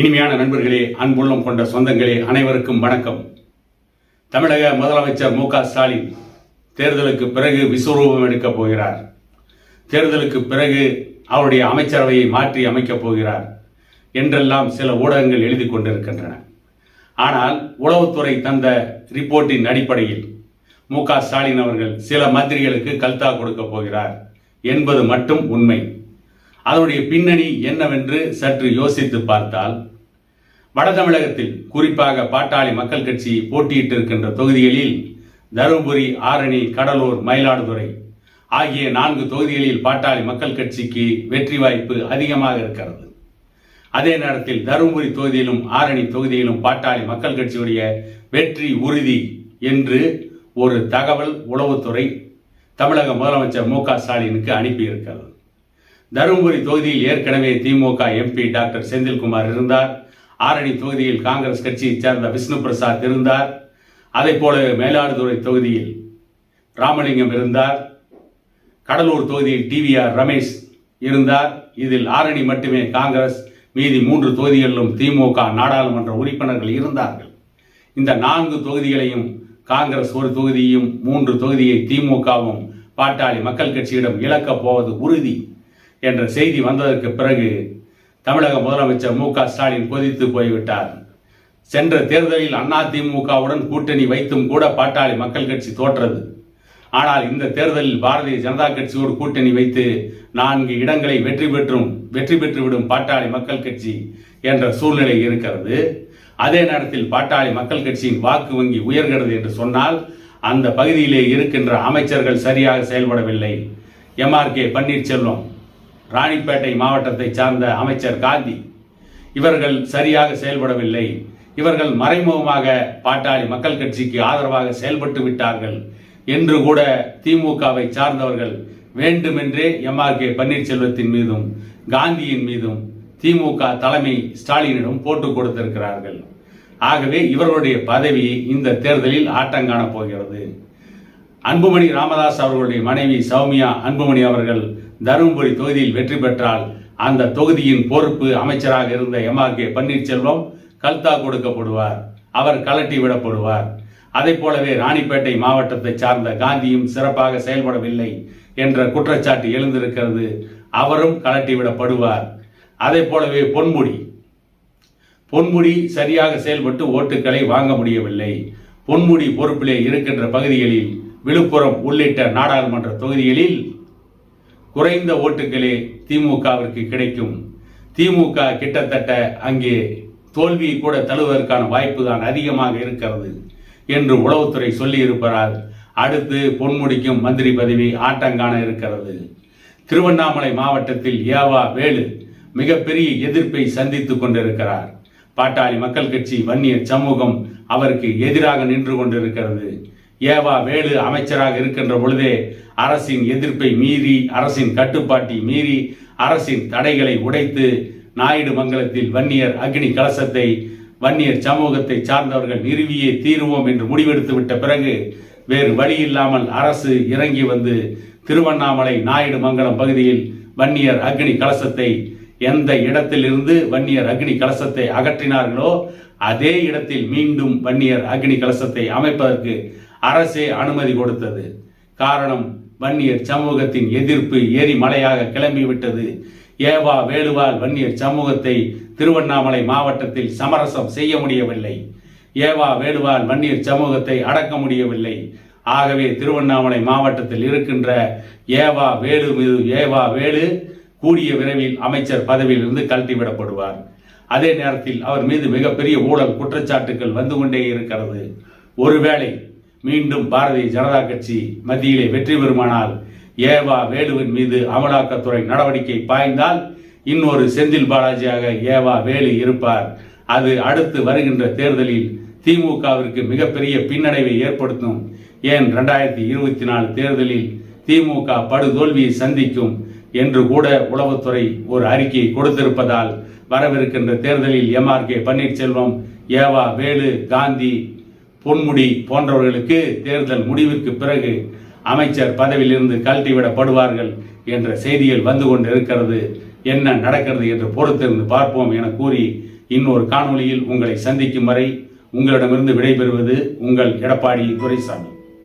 இனிமையான நண்பர்களே அன்புள்ளம் கொண்ட சொந்தங்களே அனைவருக்கும் வணக்கம். தமிழக முதலமைச்சர் மு ஸ்டாலின் தேர்தலுக்கு பிறகு விஸ்வரூபம் எடுக்கப் போகிறார். தேர்தலுக்கு பிறகு அவருடைய அமைச்சரவையை மாற்றி அமைக்கப் போகிறார் என்றெல்லாம் சில ஊடகங்கள் எழுதி கொண்டிருக்கின்றன. ஆனால் உளவுத்துறை தந்த ரிப்போர்ட்டின் அடிப்படையில் மு ஸ்டாலின் அவர்கள் சில மந்திரிகளுக்கு கல்தா கொடுக்கப் போகிறார் என்பது மட்டும் உண்மை. அதனுடைய பின்னணி என்னவென்று சற்று யோசித்து பார்த்தால் வட தமிழகத்தில் குறிப்பாக பாட்டாளி மக்கள் கட்சி போட்டியிட்டு இருக்கின்ற தொகுதிகளில் தருமபுரி ஆரணி கடலூர் மயிலாடுதுறை ஆகிய நான்கு தொகுதிகளில் பாட்டாளி மக்கள் கட்சிக்கு வெற்றி வாய்ப்பு அதிகமாக இருக்கிறது. அதே நேரத்தில் தருமபுரி தொகுதியிலும் ஆரணி தொகுதியிலும் பாட்டாளி மக்கள் கட்சியுடைய வெற்றி உறுதி என்று ஒரு தகவல் உளவுத்துறை தமிழக முதலமைச்சர் மு க ஸ்டாலினுக்கு அனுப்பியிருக்கிறது. தருமபுரி தொகுதியில் ஏற்கனவே திமுக எம்பி டாக்டர் செந்தில்குமார் இருந்தார். ஆரணி தொகுதியில் காங்கிரஸ் கட்சியைச் சேர்ந்த விஷ்ணு பிரசாத் இருந்தார். அதை போல மேலாடுதுறை தொகுதியில் ராமலிங்கம் இருந்தார். கடலூர் தொகுதியில் டிவிஆர் ரமேஷ் இருந்தார். இதில் ஆரணி மட்டுமே காங்கிரஸ் மீதி மூன்று தொகுதிகளிலும் திமுக நாடாளுமன்ற உறுப்பினர்கள் இருந்தார்கள். இந்த நான்கு தொகுதிகளையும் காங்கிரஸ் ஒரு தொகுதியும் மூன்று தொகுதியை திமுகவும் பாட்டாளி மக்கள் கட்சியிடம் இழக்கப் போவது உறுதி. என்ற செய்தி வந்ததற்கு பிறகு தமிழக முதலமைச்சர் மு க ஸ்டாலின் கொதித்து போய்விட்டார். சென்ற தேர்தலில் அதிமுகவுடன் கூட்டணி வைத்தும் கூட பாட்டாளி மக்கள் கட்சி தோற்றது. ஆனால் இந்த தேர்தலில் பாரதிய ஜனதா கட்சியோடு கூட்டணி வைத்து நான்கு இடங்களை வெற்றி பெற்றும் வெற்றி பெற்றுவிடும் பாட்டாளி மக்கள் கட்சி என்ற சூழ்நிலை இருக்கிறது. அதே நேரத்தில் பாட்டாளி மக்கள் கட்சியின் வாக்கு வங்கி உயர்கிறது என்று சொன்னால் அந்த பகுதியிலே இருக்கின்ற அமைச்சர்கள் சரியாக செயல்படவில்லை. எம்ஆர்கே பன்னீர்செல்வம் ராணிப்பேட்டை மாவட்டத்தை சார்ந்த அமைச்சர் காந்தி. இவர்கள் சரியாக செயல்படவில்லை. இவர்கள் மறைமுகமாக பாட்டாளி மக்கள் கட்சிக்கு ஆதரவாக செயல்பட்டு விட்டார்கள். என்று கூட திமுகவை சார்ந்தவர்கள் வேண்டுமென்றே எம்ஆர்கே பன்னீர்செல்வத்தின் மீதும் காந்தியின் மீதும் திமுக தலைமை ஸ்டாலினிடம் போட்டு கொடுத்திருக்கிறார்கள். ஆகவே இவர்களுடைய பதவி இந்த தேர்தலில் ஆட்டங்காண போகிறது. அன்புமணி ராமதாஸ் அவர்களுடைய மனைவி சௌமியா அன்புமணி அவர்கள் தருமபுரி தொகுதியில் வெற்றி பெற்றால் அந்த தொகுதியின் பொறுப்பு அமைச்சராக இருந்த எம்ஆர்கே பன்னீர்செல்வம் கல்தா கொடுக்கப்படுவார் அவர் கலட்டி விடப்படுவார். அதை போலவே ராணிப்பேட்டை மாவட்டத்தை சார்ந்த காந்தியும் சிறப்பாக செயல்படவில்லை என்ற குற்றச்சாட்டு எழுந்திருக்கிறது. அவரும் கலட்டிவிடப்படுவார் அதை போலவே பொன்முடி. பொன்முடி சரியாக செயல்பட்டு ஓட்டுகளை வாங்க முடியவில்லை. பொன்முடி பொறுப்பிலே இருக்கின்ற பகுதிகளில் விழுப்புரம் உள்ளிட்ட நாடாளுமன்ற தொகுதிகளில் குறைந்த ஓட்டுகளே திமுகவிற்கு கிடைக்கும். திமுக கிட்டத்தட்ட அங்கே தோல்வியை கூட தழுவதற்கான வாய்ப்பு தான் அதிகமாக இருக்கிறது என்று உளவுத்துறை சொல்லி அடுத்து பொன்முடிக்கும் மந்திரி பதவி ஆட்டங்கான இருக்கிறது. திருவண்ணாமலை மாவட்டத்தில் ஏவா வேலு மிகப்பெரிய எதிர்ப்பை சந்தித்துக் கொண்டிருக்கிறார். பாட்டாளி மக்கள் கட்சி வன்னியர் சமூகம் அவருக்கு எதிராக நின்று கொண்டிருக்கிறது. ஏவா வேலு அமைச்சராக இருக்கின்ற பொழுதே அரசின் எதிர்ப்பை மீறி அரசின் கட்டுப்பாட்டை மீறி அரசின் தடைகளை உடைத்து நாயுடு மங்கலத்தில் வன்னியர் அக்னி கலசத்தை வன்னியர் சமூகத்தை சார்ந்தவர்கள் நிறுவியே தீருவோம் என்று முடிவெடுத்து விட்ட பிறகு வேறு வழி இல்லாமல் அரசு இறங்கி வந்து திருவண்ணாமலை நாயுடு மங்கலம் பகுதியில் வன்னியர் அக்னி கலசத்தை எந்த இடத்திலிருந்து வன்னியர் அக்னி கலசத்தை அகற்றினார்களோ அதே இடத்தில் மீண்டும் வன்னியர் அக்னி கலசத்தை அமைப்பதற்கு அரசே அனுமதி கொடுத்தது. காரணம் வன்னியர் சமூகத்தின் எதிர்ப்பு எரிமலையாக கிளம்பிவிட்டது ஏவா வேலுவால் வன்னியர் சமூகத்தை திருவண்ணாமலை மாவட்டத்தில் சமரசம் செய்ய முடியவில்லை. ஏவா வேலுவால் வன்னியர் சமூகத்தை அடக்க முடியவில்லை. ஆகவே திருவண்ணாமலை மாவட்டத்தில் இருக்கின்ற ஏவா வேலு மீது ஏவா வேலு கூடிய விரைவில் அமைச்சர் பதவியிலிருந்து கழட்டிவிடப்படுவார். அதே நேரத்தில் அவர் மீது மிகப்பெரிய ஊழல் குற்றச்சாட்டுகள் வந்து கொண்டே இருக்கிறது. ஒருவேளை மீண்டும் பாரதிய ஜனதா கட்சி மத்தியிலே வெற்றி பெறுமானால் ஏவா வேலுவின் மீது அமலாக்கத்துறை நடவடிக்கை பாய்ந்தால் இன்னொரு செந்தில் பாலாஜியாக ஏவா வேலு இருப்பார். அது அடுத்து வருகின்ற தேர்தலில் திமுகவிற்கு மிகப்பெரிய பின்னடைவை ஏற்படுத்தும். ஏன் ரெண்டாயிரத்தி இருபத்தி நாலு தேர்தலில் திமுக படுதோல்வியை சந்திக்கும் என்று கூட உளவுத்துறை ஒரு அறிக்கையை கொடுத்திருப்பதால் வரவிருக்கின்ற தேர்தலில் எம்ஆர்கே பன்னீர்செல்வம் ஏவா வேலு காந்தி பொன்முடி போன்றவர்களுக்கு தேர்தல் முடிவிற்கு பிறகு அமைச்சர் பதவியிலிருந்து கழட்டிவிடப்படுவார்கள் என்ற செய்திகள் வந்து கொண்டு இருக்கிறது என்ன நடக்கிறது என்று பொறுத்திருந்து பார்ப்போம் என கூறி இன்னொரு காணொளியில் உங்களை சந்திக்கும் வரை உங்களிடமிருந்து விடைபெறுவது உங்கள் எடப்பாடி துரைசாமி.